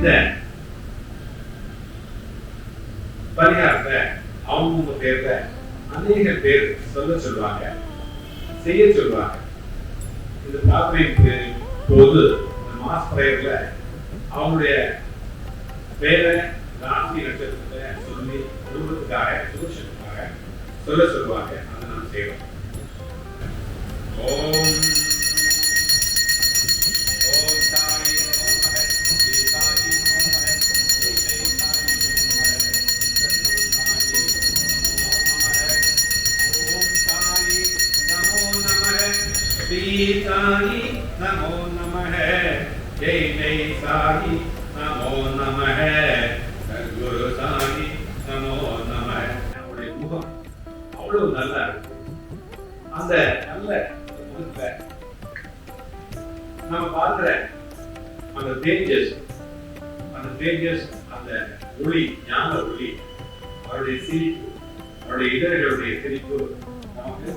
இந்த பரிகாரத்தை அவங்க பேர்ல அநேக பேர் சொல்ல சொல்லுவாங்க செய்ய சொல்லுவாங்க. இந்த பிரார்த்தனைக்கு போது இந்த மாஸ் பிரேயர்ல அவங்களுடைய பேரை ராசி நட்சத்திரத்தை சொல்லி குடும்பத்துக்காக சுபிஷத்துக்காக சொல்ல சொல்லுவாங்க. அதை நாம் செய்வோம். ஓ சாயி நமோ நம ஜெய் ஜெய் சாயி நமோ நம சத்குரு சாயி நமோ நம அவருடைய முகம் அவ்வளவு நல்லா இருக்கு. அந்த நல்ல முகத்துல நான் பார்க்கிற அந்த தேஜஸ் அந்த தேஜஸ் அந்த ஒளி ஞான ஒளி அவருடைய சிரிப்பு அவருடைய இதழ்களுடைய சிரிப்பு நமக்கு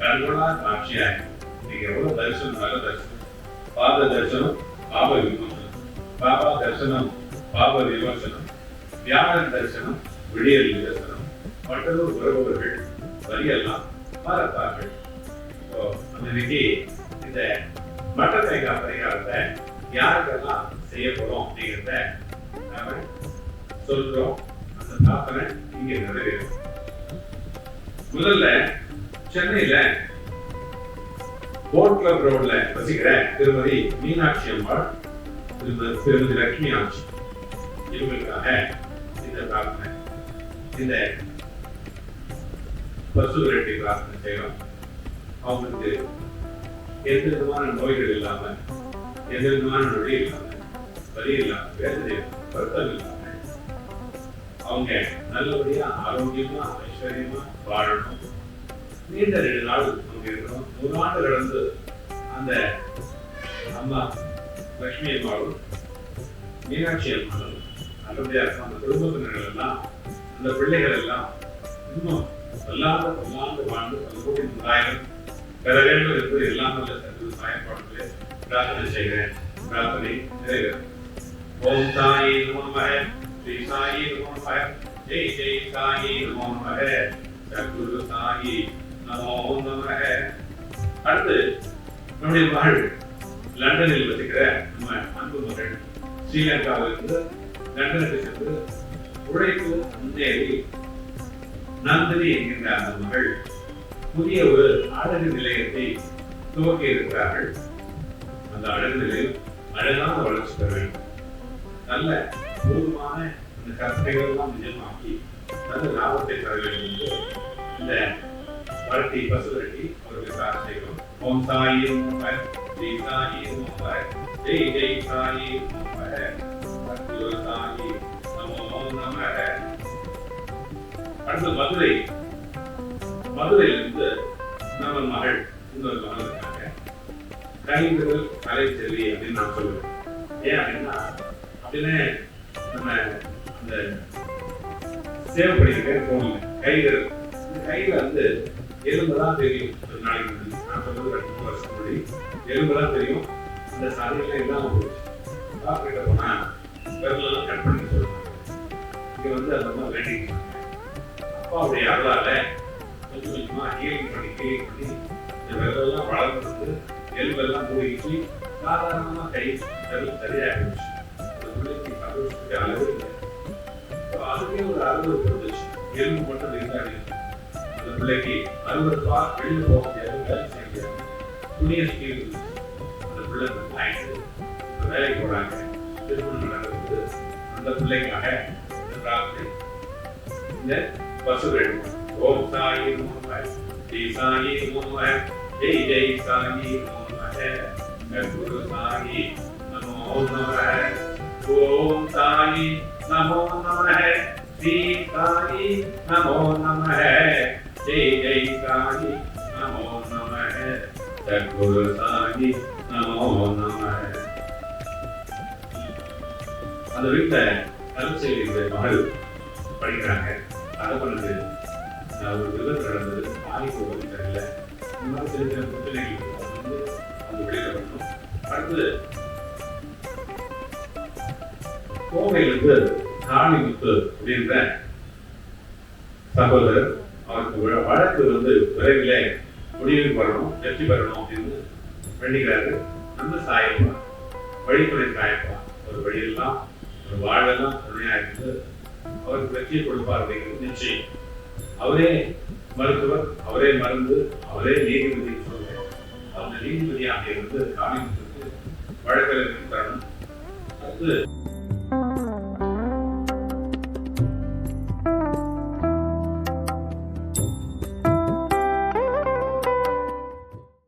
கண்கொள்ளா காட்சியாக நீங்க எவ்வளவு தரிசனம் நல்ல தரிசனம் பாத தரிசனம்? பாப விமோசனம் பாபா தரிசனம் பாப விமோசனம் வியாழன் தரிசனம் விடியல் தரிசனம் மற்றொரு உறவுகள் வரியெல்லாம் மறப்பார்கள் ஸோ அந்த இந்த மட்ட தேங்காய் பரிகாரத்தை யாருக்கெல்லாம் செய்ய போறோம் அப்படிங்கிறத நாம சொல்றோம் அந்த பிரார்த்தனை இங்கே நிறைவேறும் முதல்ல சென்னையில போட் கிளப் ரோட்ல வசிக்கிற திருமதி மீனாட்சி அம்மாள் திருமதி திருமதி லட்சுமி ஆட்சி. இவங்களுக்காக இந்த பிரார்த்தனை இந்த பசு விரட்டி பிரார்த்தனை செய்யலாம் அவங்களுக்கு எந்த விதமான நோய்கள் இல்லாம எந்த விதமான நொடி இல்லாம வலி இல்லாம வேதனை வருத்தம் இல்லாம அவங்க நல்லபடியா ஆரோக்கியமா ஐஸ்வர்யமா வாழணும். நீண்ட ரெண்டு நாள் அங்கே இருக்கணும் ஒரு ஆண்டு கடந்து அந்த அம்மா லட்சுமி அம்மாவும் மீனாட்சி அம்மாவும் நல்லபடியாக இருக்கும். அந்த குடும்பத்தினர்கள் எல்லாம் அந்த பிள்ளைகள் எல்லாம் இன்னும் வல்லாத வல்லாண்டு வாழ்ந்து பல்கோடி முதாயம் பெற வேண்டும் என்று எல்லாம் நல்ல சத்துரு பயன்பாடுகளை. பிரார்த்தனை செய்கிறேன். பிரார்த்தனை நிறைவேறும். ஓம் சாயி நமோ நமः ஸ்ரீ சாயி நமோ நமः ஜெய் ஜெய் சாயி நமோ நமः சத்குரு சாயி. அடுத்து நம்முடைய மகள் லண்டனில் வசிக்கிற நம்ம அன்பு மகள். ஸ்ரீலங்காவிலிருந்து லண்டனுக்கு சென்று உழைப்பு முன்னேறி நந்தினி என்கின்ற அந்த மகள் புதிய ஒரு அழகு நிலையத்தை துவக்கி இருக்கிறார்கள். அந்த அழகு நிலையம் அழகான வளர்ச்சி பெற வேண்டும். நல்ல போதுமான அந்த கற்பனைகள் எல்லாம் நிஜமாக்கி நல்ல லாபத்தை தர வேண்டும் என்று இந்த வரட்டி பசுரட்டி அவருக்கு பிரார்த்தனை செய்கிறோம் ஓம் சாயி நமः ஸ்ரீ சாயி நமः ஜெய் ஜெய் சாயி சாயி நமோ நமः. அடுத்து மதுரை. மதுரையிலிருந்து நம்ம மகள் இன்னொரு மகள் இருக்காங்க. கலைஞர்கள் கலை செல்வி அப்படின்னு நான் சொல்லுவேன். ஏன் அப்படின்னா அப்படின்னு நம்ம அந்த சேவ் பண்ணியிருக்கேன் போன்ல கைகள் இந்த கையில வந்து எலும்பு தெரியும். ஒரு நாளைக்கு முன்னாடி நான் சொல்றது ரெண்டு மூணு வருஷம் முன்னாடி எலும்பு தெரியும். அந்த சதையெல்லாம் இல்லாம போச்சு டாக்டர்கிட்ட போனா விரலெல்லாம் கட் பண்ணி சொல்லுவாங்க. இங்க வந்து அந்த மாதிரி வேண்டிக்கிட்டாங்க அப்பாவுடைய அருளால கொஞ்சம் கொஞ்சமா ஹீலிங் பண்ணி ஹீலிங் பண்ணி இந்த விரலெல்லாம் வளர்ந்து எலும்பெல்லாம் மூடிச்சு சாதாரணமா கை விரல் சரியாகிடுச்சு. அந்த பிள்ளைக்கு சந்தோஷத்துக்கு அளவு இல்லை. அதுக்கே ஒரு அளவு இருந்துச்சு எலும்பு மட்டும் இருந்தாரு அந்த பிள்ளைக்கு அறுபது பா போக முடியாது வேலை செய்ய முடியாது. துணியை சுற்றி அந்த பிள்ளை ஆயிடுச்சு. வேலைக்கு போறாங்க. திருமணம் நடக்கிறது அந்த பிள்ளைக்காக பிரார்த்தனை இந்த பசு வேண்டும் ஓம் சாயி நமः ஜெய் சாயி நமः ஜெய் ஜெய் சாயி நமः சத்குரு சாயி நமோ நமः ஓம் சாயி நமோ நமः ஸ்ரீ சாயி நமோ நமः ஜெய் ஜெய் சாயி நமோ அந்த கருச்செய்தி மகள் படிக்கிறாங்க. அதை பண்ணது ஒரு விபத்து நடந்தது சில சில பிரச்சனைகள் வந்து அவங்க வெளியில வரணும் அடுத்து கோவையிலிருந்து காளிமுத்து அப்படின்ற சகோதரர் அவருக்கு வழக்கு வந்து விரைவில் முடிவுக்கு வரணும் வெற்றி பெறணும் அப்படின்னு வேண்டிக்கிறாரு அந்த சாயப்பா வழித்துறை சாயப்பா ஒரு வழியெல்லாம் ஒரு வாழெல்லாம் துணையா இருந்து அவருக்கு வெற்றியை கொடுப்பார் அப்படிங்கிறது நிச்சயம். அவரே மருத்துவர் அவரே மருந்து அவரே நீதிபதி சொல்றேன் அந்த நீதிபதியாக இருந்து காமிக்கிறதுக்கு வழக்கறிஞர் தரணும். அது